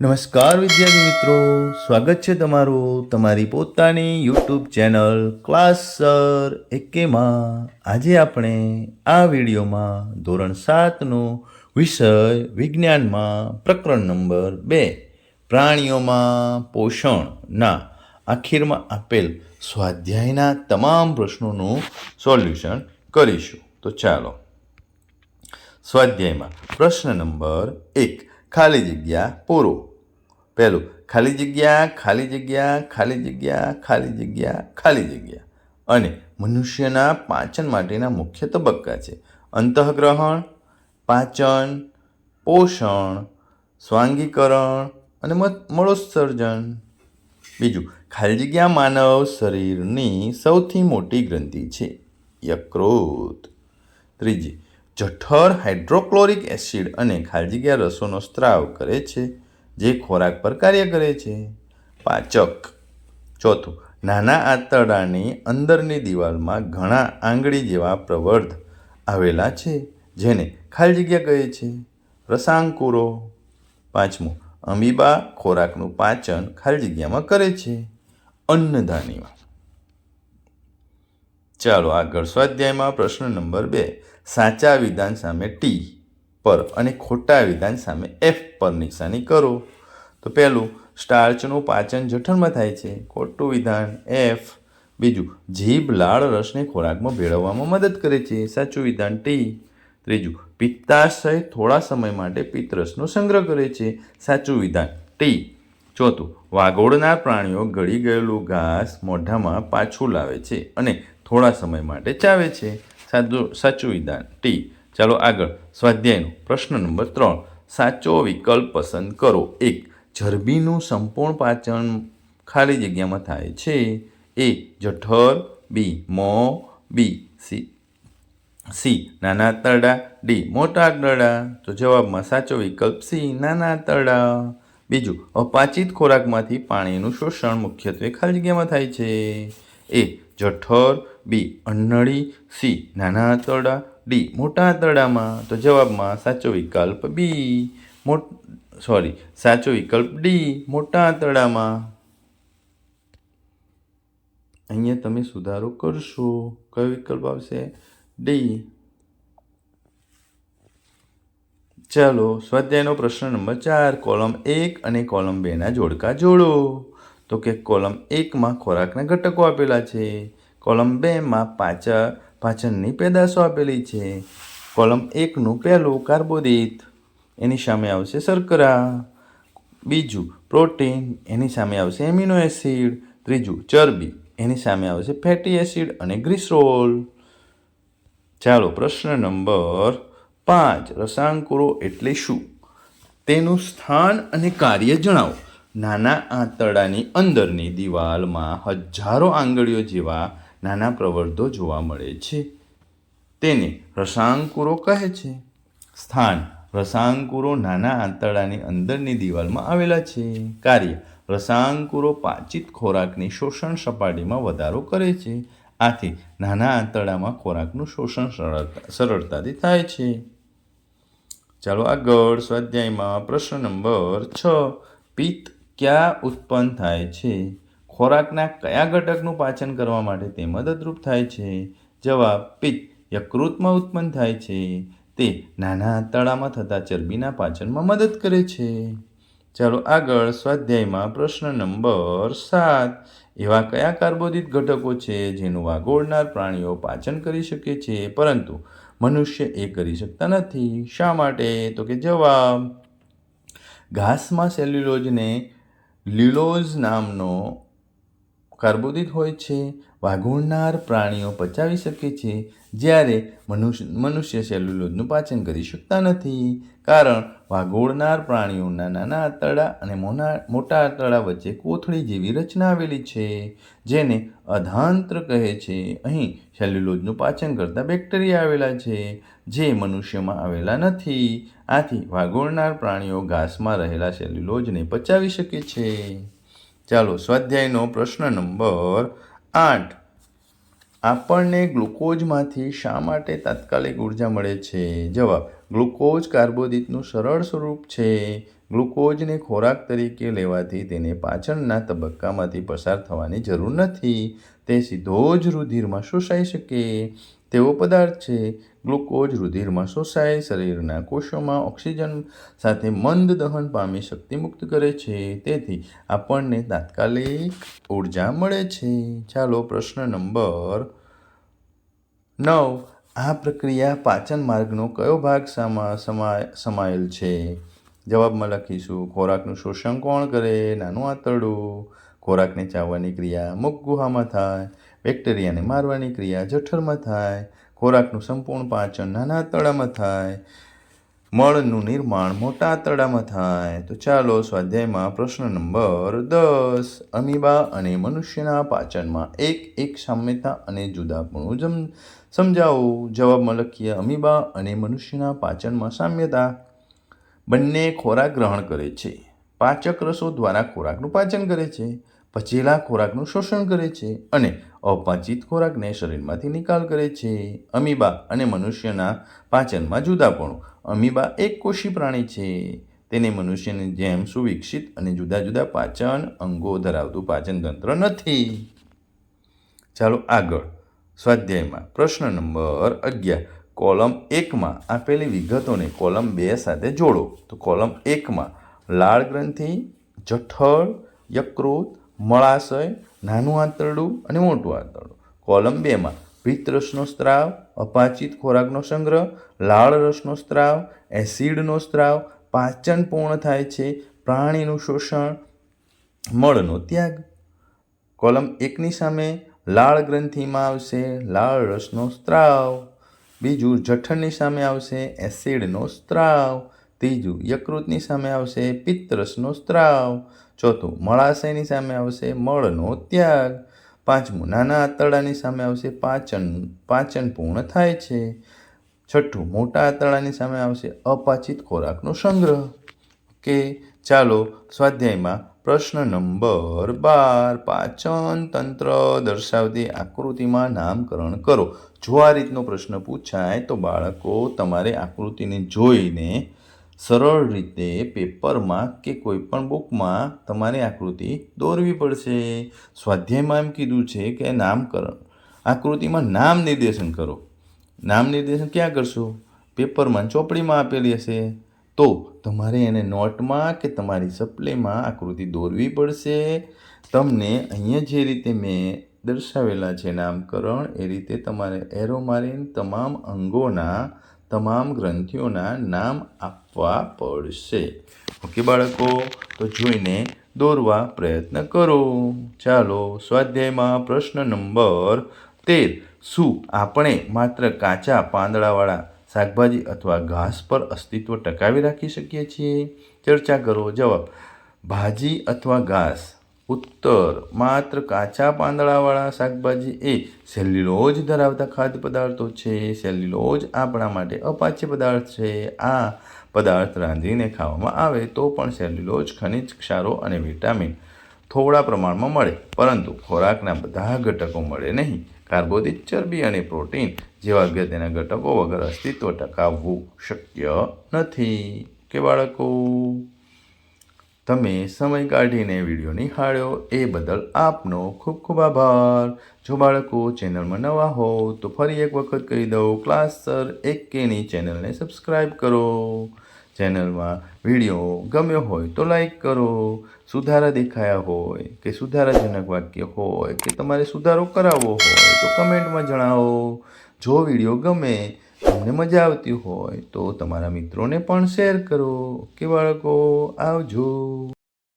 નમસ્કાર વિદ્યાર્થી મિત્રો, સ્વાગત છે તમારું તમારી પોતાની યુટ્યુબ ચેનલ ક્લાસ સર એકેમાં. આજે આપણે આ વિડીયોમાં ધોરણ સાતનો વિષય વિજ્ઞાનમાં પ્રકરણ નંબર બે, પ્રાણીઓમાં પોષણના આખીરમાં આપેલ સ્વાધ્યાયના તમામ પ્રશ્નોનું સોલ્યુશન કરીશું. તો ચાલો, સ્વાધ્યાયમાં પ્રશ્ન નંબર એક, ખાલી જગ્યા પૂરો. પહેલું, ખાલી જગ્યા ખાલી જગ્યા ખાલી જગ્યા ખાલી જગ્યા ખાલી જગ્યા. અને મનુષ્યના પાચન માટેના મુખ્ય તબક્કા છે. અંતઃગ્રહણ, પાચન, પોષણ, સ્વાંગીકરણ અને મળોત્સર્જન. બીજું, ખાલી જગ્યા માનવ શરીરની સૌથી મોટી ગ્રંથિ છે, યકૃત. ત્રીજી, જઠર હાઇડ્રોક્લોરિક એસિડ અને ખાલી જગ્યા રસોનો સ્ત્રાવ કરે છે જે ખોરાક પર કાર્ય કરે છે. પાચક. ચોથું, નાના આંતરડાની અંદરની દિવાલમાં ઘણા આંગળી જેવા પ્રવર્ધ આવેલા છે, જેને ખાલી જગ્યા કહે છે. રસાંકુરો. પાંચમું, અમીબા ખોરાકનું પાચન ખાલી જગ્યામાં કરે છે. અન્નધાનીમાં ચાલો આગળ સ્વાધ્યાયમાં પ્રશ્ન નંબર બે, સાચા વિધાન સામે ટી. પર અને ખોટા વિધાન સામે એફ પર નિશાની કરો. તો પહેલું સ્ટાર્ચનું પાચન જઠરમાં થાય છે. ખોટું વિધાન એફ બીજું, જીભ લાળ રસને ખોરાકમાં ભેળવવામાં મદદ કરે છે. સાચું વિધાન ટી ત્રીજું, પિત્તાશય થોડા સમય માટે પિત્તરસનો સંગ્રહ કરે છે. સાચું વિધાન ટી ચોથું વાગોળના પ્રાણીઓ ગળી ગયેલું ઘાસ મોઢામાં પાછું લાવે છે અને થોડા સમય માટે ચાવે છે. સાચું સાચું વિધાન ટી ચાલો આગળ સ્વાધ્યાયનો પ્રશ્ન નંબર ત્રણ. સાચો વિકલ્પ પસંદ કરો. એક ચરબીનું સંપૂર્ણ પાચન ખાલી જગ્યામાં થાય છે. એ, જઠર. બી, મો. બી, સી. સી, નાના આંતરડા ડી, મોટા આંતરડા તો જવાબમાં સાચો વિકલ્પ સી, નાના આંતરડા બીજું, અપાચિત ખોરાકમાંથી પાણીનું શોષણ મુખ્યત્વે ખાલી જગ્યામાં થાય છે. એ, જઠર. બી, અન્નળી. સી, નાના આંતરડા ડી મોટા આંતરડામાં તો જવાબમાં સાચો વિકલ્પ બી, મોટ સોરી સાચો વિકલ્પ ડી, મોટા આંતરડામાં. અહીંયા તમે સુધારો કરશો. કયો વિકલ્પ આવશે? ડી. ચાલો, સ્વાધ્યાયનો પ્રશ્ન નંબર ચાર, કોલમ એક અને કોલમ બેના જોડકા જોડો. તો કે કોલમ એકમાં ખોરાકના ઘટકો આપેલા છે. કોલમ બેમાં પાચા પાચનની પેદાશો આપેલી છે. કોલમ એકનું પહેલું કાર્બોદિત. એની સામે આવશે શર્કરા. બીજું પ્રોટીન. એની સામે આવશે એમિનો એસિડ. ત્રીજું ચરબી. એની સામે આવશે ફેટી એસિડ અને ગ્લિસરોલ. ચાલો પ્રશ્ન નંબર પાંચ. રસાંકુરો એટલે શું? તેનું સ્થાન અને કાર્ય જણાવો. નાના આંતરડાની અંદરની દિવાલમાં હજારો આંગળીઓ જેવા નાના પ્રવર્ધો જોવા મળે છે. તેને રસાંકુરો કહે છે. સ્થાન, રસાંકુરો નાના આંતરડાની અંદરની દિવાલમાં આવેલા છે. કાર્ય, રસાંકુરો પાચિત ખોરાકની શોષણ સપાટીમાં વધારો કરે છે. આથી નાના આંતરડામાં ખોરાકનું શોષણ સરળતા, સરળતાથી થાય છે. ચાલો આગળ સ્વાધ્યાયમાં પ્રશ્ન નંબર છ. પિત્ત ક્યાં ઉત્પન્ન થાય છે? ખોરાકના કયા ઘટકનું પાચન કરવા માટે તે મદદરૂપ થાય છે? જવાબ પિત્ત યકૃતમાં ઉત્પન્ન થાય છે. તે નાના આંતરડામાં થતા ચરબીના પાચનમાં મદદ કરે છે. ચાલો આગળ સ્વાધ્યાયમાં પ્રશ્ન નંબર સાત. એવા કયા કાર્બોદિત ઘટકો છે જેનું વાગોળનાર પ્રાણીઓ પાચન કરી શકે છે? પરંતુ મનુષ્ય એ કરી શકતા નથી. શા માટે? તો કે જવાબ, ઘાસમાં સેલ્યુલોઝને લ્યુલોઝ નામનો કાર્બોદિત હોય છે, વાગોળનાર પ્રાણીઓ પચાવી શકે છે, જ્યારે મનુષ્ય મનુષ્ય સેલ્યુલોઝનું પાચન કરી શકતા નથી. કારણ વાગોળનાર પ્રાણીઓના નાના આંતરડા અને મોના, મોટા આંતરડા વચ્ચે કોથળી જેવી રચના આવેલી છે, જેને અધાંત્ર કહે છે. અહીં સેલ્યુલોઝનું પાચન કરતા બેક્ટેરિયા આવેલા છે, જે મનુષ્યમાં આવેલા નથી. આથી વાગોળનાર પ્રાણીઓ ઘાસમાં રહેલા સેલ્યુલોઝને પચાવી શકે છે. ચાલો સ્વાધ્યાયનો પ્રશ્ન નંબર આઠ. આપણને ગ્લુકોઝમાંથી શા માટે તાત્કાલિક ઊર્જા મળે છે? જવાબ, ગ્લુકોઝ કાર્બોદિતનું સરળ સ્વરૂપ છે. ગ્લુકોઝને ખોરાક તરીકે લેવાથી તેને પાચનના તબક્કામાંથી પસાર થવાની જરૂર નથી. તે સીધો જ રુધિરમાં શોષાઈ શકે. તેવો પદાર્થ છે. ગ્લુકોઝ રુધિરમાં શોષાય, શરીરના કોષોમાં ઓક્સિજન સાથે મંદ દહન પામી શક્તિ મુક્ત કરે છે. તેથી આપણને તાત્કાલિક ઊર્જા મળે છે. ચાલો પ્રશ્ન નંબર નવ. આ પ્રક્રિયા પાચન માર્ગનો કયો ભાગ સમા, સમા- સમાયેલ છે? જવાબમાં લખીશું, ખોરાકનું શોષણ કોણ કરે? નાનું આંતરડું. ખોરાકને ચાવવાની ક્રિયા મુખ ગુહામાં થાય. બેક્ટેરિયાને મારવાની ક્રિયા જઠરમાં થાય. ખોરાકનું સંપૂર્ણ પાચન નાના આંતરડામાં થાય. મળનું નિર્માણ મોટા આંતરડામાં થાય. તો ચાલો સ્વાધ્યાયમાં પ્રશ્ન નંબર દસ. અમીબા અને મનુષ્યના પાચનમાં એક એક સામ્યતા અને જુદાપણું જમ સમજાવો. જવાબમાં લખીએ અમીબા અને મનુષ્યના પાચનમાં સામ્યતા. બંને ખોરાક ગ્રહણ કરે છે. પાચક રસો દ્વારા ખોરાકનું પાચન કરે છે. પચેલા ખોરાકનું શોષણ કરે છે અને અપાચિત ખોરાકને શરીરમાંથી નિકાલ કરે છે. અમીબા અને મનુષ્યના પાચનમાં જુદાપણું. અમીબા એક કોષી પ્રાણી છે. તેને મનુષ્યની જેમ સુવિકસિત અને જુદા જુદા પાચન અંગો ધરાવતું પાચન તંત્ર નથી. ચાલો આગળ. સ્વાધ્યાયમાં પ્રશ્ન નંબર અગિયાર. કોલમ એકમાં આપેલી વિગતોને કોલમ બે સાથે જોડો. તો કોલમ એકમાં લાળ ગ્રંથિ જઠળ યકૃત મળાશય, નાનું આંતરડું અને મોટું આંતરડું. કોલમ બેમાં પિત્તરસનો સ્ત્રાવ, અપાચિત ખોરાકનો સંગ્રહ, લાળ રસનો સ્ત્રાવ, એસિડનો સ્ત્રાવ, પાચન પૂર્ણ થાય છે, પ્રાણીનું શોષણ, મળનો ત્યાગ. કોલમ એકની સામે લાળ ગ્રંથિમાં આવશે, લાળ રસનો સ્ત્રાવ. બીજું જઠરની સામે આવશે, એસિડનો સ્ત્રાવ. ત્રીજું યકૃતની સામે આવશે, પિત્તરસનો સ્ત્રાવ. ચોથું, મળાશયની સામે આવશે મળનો ત્યાગ. પાંચમું, નાના આંતરડાની સામે આવશે પાચન પાચન પૂર્ણ થાય છે. છઠ્ઠું, મોટા આંતરડાની સામે આવશે અપાચિત ખોરાકનો સંગ્રહ. કે ચાલો સ્વાધ્યાયમાં પ્રશ્ન નંબર બાર, પાચન તંત્ર દર્શાવતી આકૃતિમાં નામકરણ કરો. જો આ રીતનો પ્રશ્ન પૂછાય તો બાળકો તમારે આકૃતિને જોઈને સરળ રીતે પેપરમાં કે કોઈપણ બુકમાં તમારે આકૃતિ દોરવી પડશે. સ્વાધ્યાયમાં એમ કીધું છે કે નામકરણ. આકૃતિમાં નામ નિર્દેશન કરો. નામ નિર્દેશન ક્યાં કરશો? પેપરમાં ચોપડીમાં આપેલી હશે. તો તમારે એને નોટમાં કે તમારી સપ્લેમાં આકૃતિ દોરવી પડશે. તમને અહીંયા જે રીતે મેં દર્શાવેલા છે નામકરણ, એ રીતે તમારે એરો મારીને તમામ અંગોના તમામ ગ્રંથિઓના નામ આપવા પડશે. ઓકે બાળકો, તો જોઈને દોરવા પ્રયત્ન કરો. ચાલો સ્વાધ્યાયમાં પ્રશ્ન નંબર તેર. શું આપણે માત્ર કાચા પાંદડાવાળા શાકભાજી અથવા ઘાસ પર અસ્તિત્વ ટકાવી રાખી શકીએ છીએ? ચર્ચા કરો. જવાબ, ભાજી અથવા ઘાસ. ઉત્તર, માત્ર કાચા પાંદડાવાળા શાકભાજી એ સેલ્યુલોજ ધરાવતા ખાદ્ય પદાર્થો છે. સેલ્યુલોજ આપણા માટે અપાચ્ય પદાર્થ છે. આ પદાર્થ રાંધીને ખાવામાં આવે તો પણ સેલ્યુલોજ ખનિજ, ક્ષારો અને વિટામિન થોડા પ્રમાણમાં મળે. પરંતુ ખોરાકના બધા ઘટકો મળે નહીં. કાર્બોદિત ચરબી અને પ્રોટીન જેવા અગત્યના ઘટકો વગર અસ્તિત્વ ટકાવવું શક્ય નથી. કે બાળકો તમે સમય કાઢીને વીડિયો નિહાળ્યો, એ બદલ આપનો ખૂબ ખૂબ આભાર. જો બાળકો ચેનલમાં નવા હો, તો ફરી એક વખત કહી દઉં, ક્લાસ સર એક કેની ચેનલને સબસ્ક્રાઈબ કરો. ચેનલમાં વીડિયો ગમ્યો હોય તો લાઈક કરો. સુધારા દેખાયા હોય કે સુધારાજનક વાક્ય હોય કે તમારે સુધારો કરાવવો હોય તો કમેન્ટમાં જણાવો. જો વીડિયો ગમે તમને મજા આવતી હોય તો તમારા મિત્રોને પણ શેર કરો. કે બાળકો આવજો.